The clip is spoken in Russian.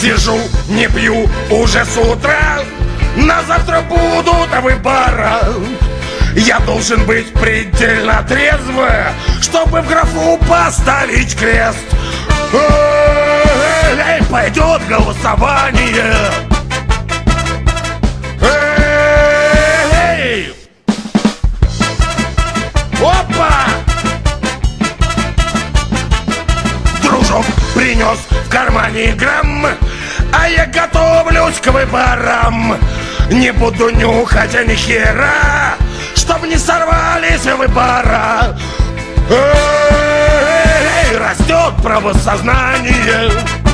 Сижу, не пью уже с утра. На завтра будут выбора Я должен быть предельно трезв Чтобы в графу поставить крест. Эй, пойдет голосование принес в кармане грамм А я готовлюсь к выборам Не буду нюхать ни хера Чтоб не сорвались выбора Эй, растет правосознание!